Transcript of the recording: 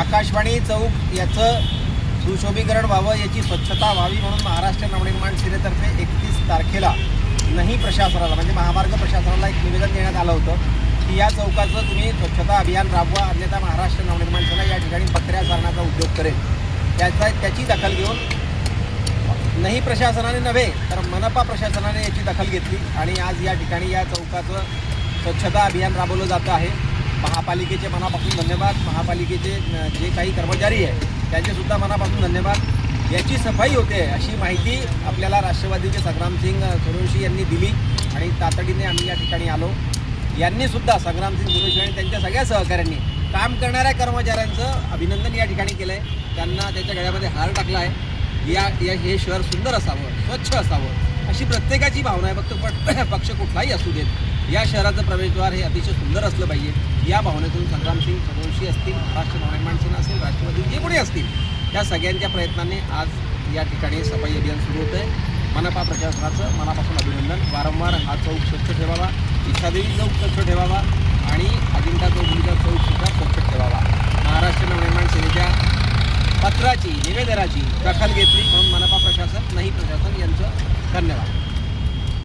आकाशवाणी चौक याचं सुशोभीकरण व्हावं याची स्वच्छता व्हावी म्हणून महाराष्ट्र नवनिर्माण सेनेतर्फे एकतीस तारखेला नाही प्रशासनाला म्हणजे महामार्ग प्रशासनाला एक निवेदन देण्यात आलं होतं की या चौकाचं तुम्ही स्वच्छता अभियान राबवा अन्यथा महाराष्ट्र नवनिर्माण सेना या ठिकाणी पत्र्या सारण्याचा उद्योग करेल. त्याचा त्याची दखल घेऊन नाही प्रशासनाने नव्हे तर मनपा प्रशासनाने याची दखल घेतली आणि आज या ठिकाणी या चौकाचं स्वच्छता अभियान राबवलं जातं आहे. महापालिकेचे मनापासून धन्यवाद. महापालिकेचे जे काही कर्मचारी आहे त्यांचेसुद्धा मनापासून धन्यवाद. याची सफाई होते अशी माहिती आपल्याला राष्ट्रवादीचे संग्रामसिंग सुरवशी यांनी दिली आणि तातडीने आम्ही या ठिकाणी आलो. यांनीसुद्धा संग्रामसिंग सुरवशी आणि त्यांच्या सगळ्या सहकाऱ्यांनी काम करणाऱ्या कर्मचाऱ्यांचं अभिनंदन या ठिकाणी केलं आहे त्यांना त्याच्या गळ्यामध्ये हार टाकला आहे या या हे शहर सुंदर असावं स्वच्छ असावं अशी प्रत्येकाची भावना आहे फक्त पक्ष कुठलाही असू देत या शहराचं प्रवेशद्वार हे अतिशय सुंदर असलं पाहिजे. या भावनेतून संग्रामसिंग सदोशी असतील महाराष्ट्र नवनिर्माण सेना असेल राष्ट्रवादी जे कोणी असतील त्या सगळ्यांच्या प्रयत्नाने आज या ठिकाणी सफाई अभियान सुरू होतं आहे मनपा प्रशासनाचं मनापासून अभिनंदन. वारंवार हा चौक स्वच्छ ठेवावा इच्छादेवी चौक स्वच्छ ठेवावा आणि अजिंठा चौक चौकसुद्धा स्वच्छ ठेवावा महाराष्ट्र नवनिर्माण सेनेच्या निवेदराची निवेदनाची दखल घेतली म्हणून मनपा प्रशासन नाही